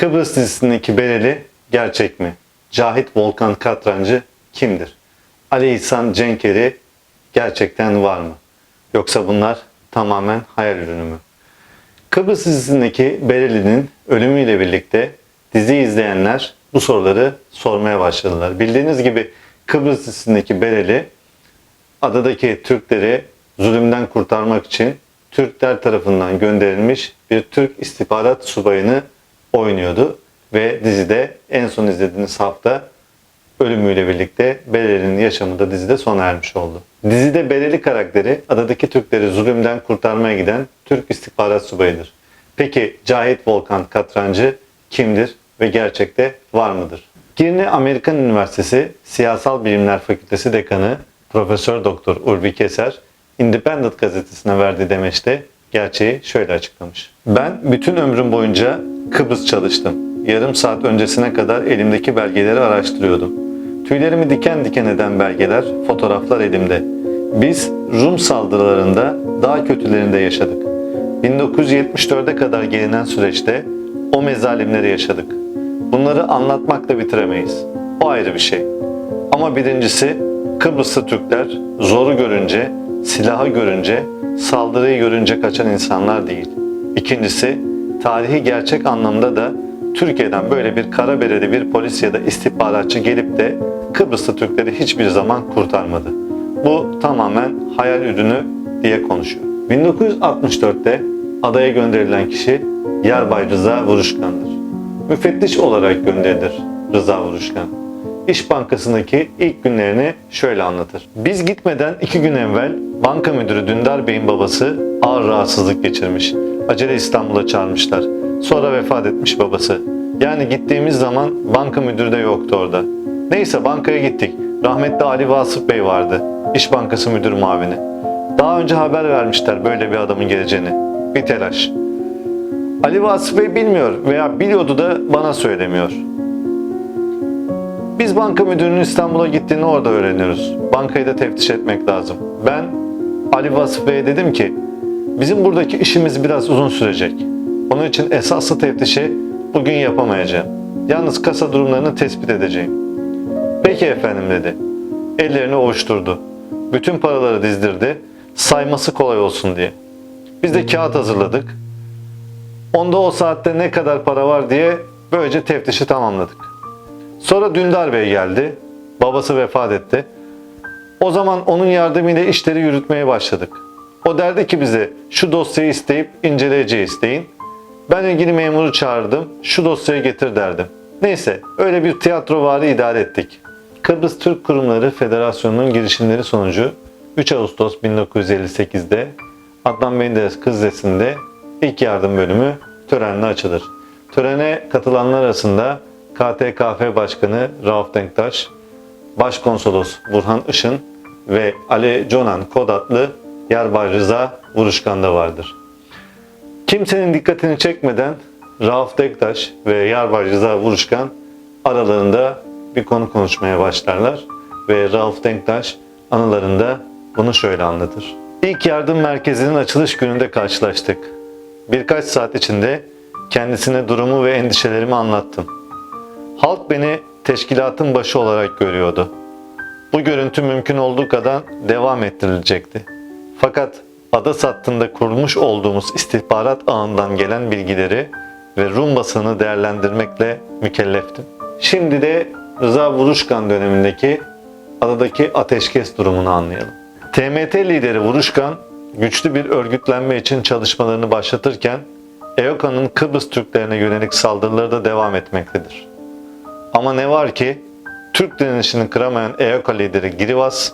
Kıbrıs dizisindeki Bereli gerçek mi? Cahit Volkan Katrancı kimdir? Ali İhsan Cenkeri gerçekten var mı? Yoksa bunlar tamamen hayal ürünü mü? Kıbrıs dizisindeki Bereli'nin ölümüyle birlikte dizi izleyenler bu soruları sormaya başladılar. Bildiğiniz gibi Kıbrıs dizisindeki Bereli adadaki Türkleri zulümden kurtarmak için Türkler tarafından gönderilmiş bir Türk istihbarat subayını oynuyordu. Ve dizide en son izlediğiniz hafta ölümüyle birlikte Bereli'nin yaşamı da dizide sona ermiş oldu. Dizide Bereli karakteri adadaki Türkleri zulümden kurtarmaya giden Türk istihbarat subayıdır. Peki Cahit Volkan Katrancı kimdir ve gerçekte var mıdır? Girne Amerikan Üniversitesi Siyasal Bilimler Fakültesi Dekanı Profesör Doktor Urbi Keser Independent gazetesine verdiği demeçte gerçeği şöyle açıklamış. Ben bütün ömrüm boyunca Kıbrıs çalıştım. Yarım saat öncesine kadar elimdeki belgeleri araştırıyordum. Tüylerimi diken diken eden belgeler, fotoğraflar elimde. Biz Rum saldırılarında daha kötülerinde yaşadık. 1974'e kadar gelinen süreçte o mezalimleri yaşadık. Bunları anlatmakla bitiremeyiz. O ayrı bir şey. Ama birincisi Kıbrıslı Türkler zoru görünce, silahı görünce, saldırıyı görünce kaçan insanlar değil. İkincisi tarihi gerçek anlamda da Türkiye'den böyle bir kara bereli bir polis ya da istihbaratçı gelip de Kıbrıslı Türkleri hiçbir zaman kurtarmadı. Bu tamamen hayal ürünü diye konuşuyor. 1964'te adaya gönderilen kişi Yarbay Rıza Vuruşkan'dır. Müfettiş olarak gönderilir Rıza Vuruşkan. İş Bankası'ndaki ilk günlerini şöyle anlatır. Biz gitmeden iki gün evvel banka müdürü Dündar Bey'in babası ağır rahatsızlık geçirmiş. Acele İstanbul'a çağırmışlar. Sonra vefat etmiş babası. Yani gittiğimiz zaman banka müdürü de yoktu orada. Neyse bankaya gittik. Rahmetli Ali Vasıf Bey vardı. İş Bankası müdür muavini. Daha önce haber vermişler böyle bir adamın geleceğini. Bir telaş. Ali Vasıf Bey bilmiyor veya biliyordu da bana söylemiyor. Biz banka müdürünün İstanbul'a gittiğini orada öğreniyoruz. Bankayı da teftiş etmek lazım. Ben Ali Vasıf Bey'e dedim ki bizim buradaki işimiz biraz uzun sürecek. Onun için esaslı teftişi bugün yapamayacağım. Yalnız kasa durumlarını tespit edeceğim. Peki efendim dedi. Ellerini ovuşturdu. Bütün paraları dizdirdi. Sayması kolay olsun diye. Biz de kağıt hazırladık. Onda o saatte ne kadar para var diye böylece teftişi tamamladık. Sonra Dündar Bey geldi. Babası vefat etti. O zaman onun yardımıyla işleri yürütmeye başladık. O derdi ki bize şu dosyayı isteyip inceleyeceğiz deyin. Ben ilgili memuru çağırdım. Şu dosyayı getir derdim. Neyse öyle bir tiyatrovari idare ettik. Kıbrıs Türk Kurumları Federasyonu'nun girişimleri sonucu 3 Ağustos 1958'de Adnan Menderes Kızlesi'nde ilk yardım bölümü törenle açılır. Törene katılanlar arasında KTKF Başkanı Rauf Denktaş, Başkonsolos Burhan Işın ve Ali Conan Kod adlı Yarbay Rıza Vuruşkan da vardır. Kimsenin dikkatini çekmeden Rauf Denktaş ve Yarbay Rıza Vuruşkan aralarında bir konu konuşmaya başlarlar ve Rauf Denktaş anılarında bunu şöyle anlatır. İlk yardım merkezinin açılış gününde karşılaştık. Birkaç saat içinde kendisine durumu ve endişelerimi anlattım. Halk beni teşkilatın başı olarak görüyordu. Bu görüntü mümkün olduğu kadar devam ettirilecekti. Fakat ada sattığında kurmuş olduğumuz istihbarat ağından gelen bilgileri ve Rum basını değerlendirmekle mükelleftim. Şimdi de Rıza Vuruşkan dönemindeki adadaki ateşkes durumunu anlayalım. TMT lideri Vuruşkan güçlü bir örgütlenme için çalışmalarını başlatırken EOKA'nın Kıbrıs Türklerine yönelik saldırıları da devam etmektedir. Ama ne var ki Türk direnişini kıramayan EOKA lideri Girivas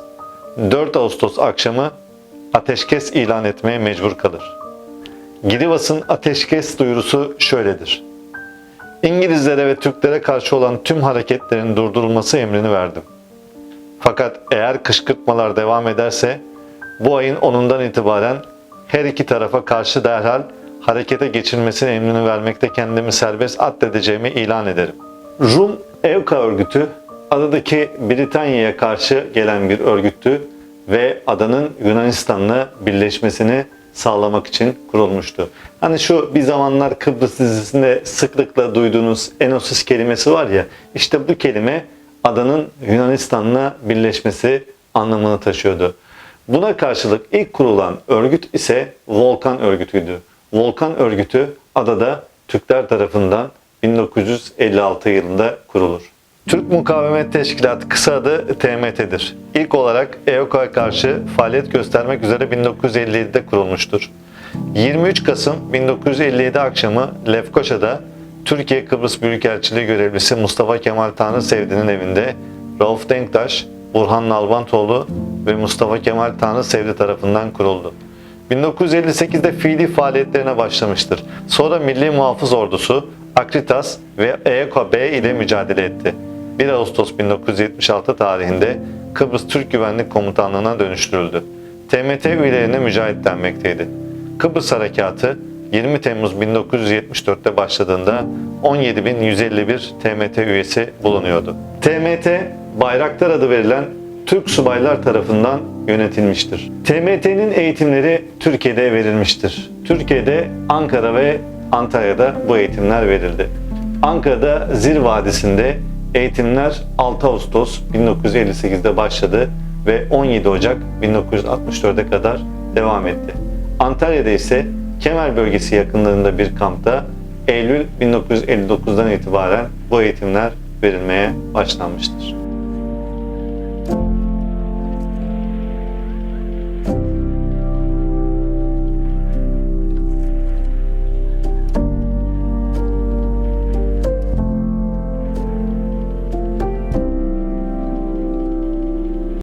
4 Ağustos akşamı ateşkes ilan etmeye mecbur kalır. Girivas'ın ateşkes duyurusu şöyledir. İngilizlere ve Türklere karşı olan tüm hareketlerin durdurulması emrini verdim. Fakat eğer kışkırtmalar devam ederse bu ayın 10'undan itibaren her iki tarafa karşı derhal harekete geçilmesine emrini vermekte kendimi serbest addedeceğimi ilan ederim. Rum Evka örgütü adadaki Britanya'ya karşı gelen bir örgüttü ve adanın Yunanistan'la birleşmesini sağlamak için kurulmuştu. Hani şu bir zamanlar Kıbrıs dizisinde sıklıkla duyduğunuz Enosis kelimesi var ya, işte bu kelime adanın Yunanistan'la birleşmesi anlamını taşıyordu. Buna karşılık ilk kurulan örgüt ise Volkan örgütüydü. Volkan örgütü adada Türkler tarafından 1956 yılında kurulur. Türk Mukavemet Teşkilatı kısa adı TMT'dir. İlk olarak EOK'a karşı faaliyet göstermek üzere 1957'de kurulmuştur. 23 Kasım 1957 akşamı Lefkoşa'da Türkiye Kıbrıs Büyükelçiliği görevlisi Mustafa Kemal Tanrısevdi'nin evinde Rauf Denktaş, Burhan Nalbantoğlu ve Mustafa Kemal Tanrısevdi tarafından kuruldu. 1958'de fiili faaliyetlerine başlamıştır. Sonra Milli Muhafız Ordusu, Akritas ve EKB ile mücadele etti. 1 Ağustos 1976 tarihinde Kıbrıs Türk Güvenlik Komutanlığı'na dönüştürüldü. TMT üyelerine mücahit denmekteydi. Kıbrıs Harekatı 20 Temmuz 1974'te başladığında 17.151 TMT üyesi bulunuyordu. TMT, Bayraktar adı verilen Türk subaylar tarafından yönetilmiştir. TMT'nin eğitimleri Türkiye'de verilmiştir. Türkiye'de Ankara ve Antalya'da bu eğitimler verildi. Ankara'da Zir Vadisi'nde eğitimler 6 Ağustos 1958'de başladı ve 17 Ocak 1964'e kadar devam etti. Antalya'da ise Kemer bölgesi yakınlarında bir kampta Eylül 1959'dan itibaren bu eğitimler verilmeye başlanmıştır.